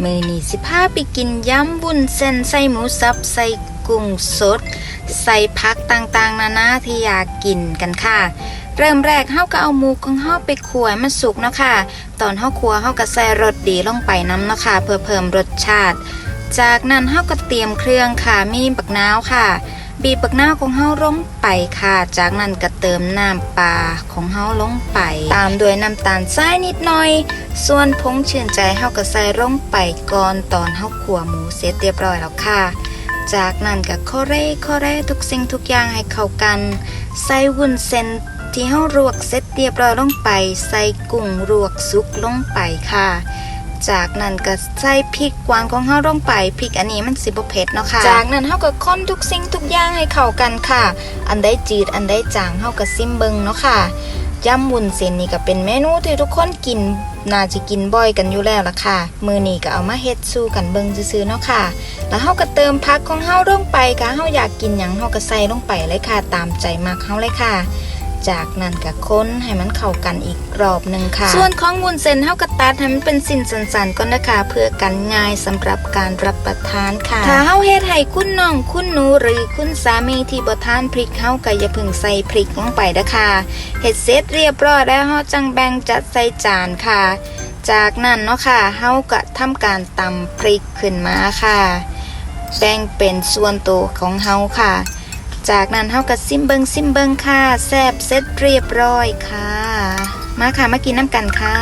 มือนี้สิพาไปกินยำวุ้นเส้นใส่หมูสับใส่กุ้งสด ใส่ผักต่างๆ นานาที่อยากกินกันค่ะ เริ่มแรกเฮาก็เอาหมูของเฮาไปคั่วมันสุกเนาะค่ะ ตอนเฮาคั่วเฮาก็ใส่รสดีลงไปน้ำเนาะค่ะเพื่อเพิ่มรสชาติ จากนั้นเฮาก็เตรียมเครื่องค่ะมีบักนาวค่ะ บีบบักนาของเฮาลงไปค่ะ จากนั้นก็เติมน้ำปลาของเฮาลงไป ตามด้วยน้ำตาลทรายนิดหน่อย ส่วนผงชื่นใจเฮาก็ใส่ลงไปก่อนตอนเฮาขัวหมูเสร็จเรียบร้อยแล้วค่ะ จากนั้นก็โคเรโคเร่ทุกสิ่งทุกอย่างให้เข้ากัน ใส่วุ้นเส้นที่เฮาลวกเสร็จเรียบร้อยลงไป ใส่กุ้งลวกสุกลงไปค่ะ จากนั้นก็ใส่พริกกวางของเฮาลงไปพริกอันนี้มันสิบ่เผ็ดเนาะค่ะ จากนั้นเฮาก็ค้นทุกสิ่งทุกอย่างให้เข้ากันค่ะ อันใดจืดอันใดจางเฮาก็ซิมเบิงเนาะค่ะยำวุ้นเส้นนี่ก็เป็นเมนูที่ทุกคนกินน่าจะกินบ่อยกันอยู่แล้วล่ะค่ะ มือนี้ก็เอามาเฮ็ดสู้กันเบิงซื่อๆเนาะค่ะ แล้วเฮาก็เติมผักของเฮาลงไปค่ะเฮาอยากกินหยังเฮาก็ใส่ลงไปเลยค่ะ ตามใจมักเฮาเลยค่ะ จากนั้นก็ค้นให้มันเข้ากันอีกรอบหนึ่งค่ะ ส่วนของวุ้นเส้นเฮาก็ตัดให้มันเป็นสิ้นสันๆก่อนนะคะเพื่อกันง่ายสำหรับการรับประทานค่ะ ถ้าเฮาเฮ็ดให้คุณน้องคุณหนูหรือคุณสามีที่บ่ทานพริกเฮาก็อย่าเพิ่งใส่พริกลงไปเด้อค่ะเฮ็ดเสร็จเรียบร้อยแล้วเฮาจังแบ่งจัดใส่จานค่ะ จากนั้นเนาะค่ะเฮาก็ทำการตำพริกขึ้นมาค่ะ แบ่งเป็นส่วนตัวของเฮาค่ะ จากนั้นเฮากับซิมเบิงซิมเบิงค่ะแซบเสร็จเรียบร้อยค่ะ มาค่ะมากินน้ำกันค่ะ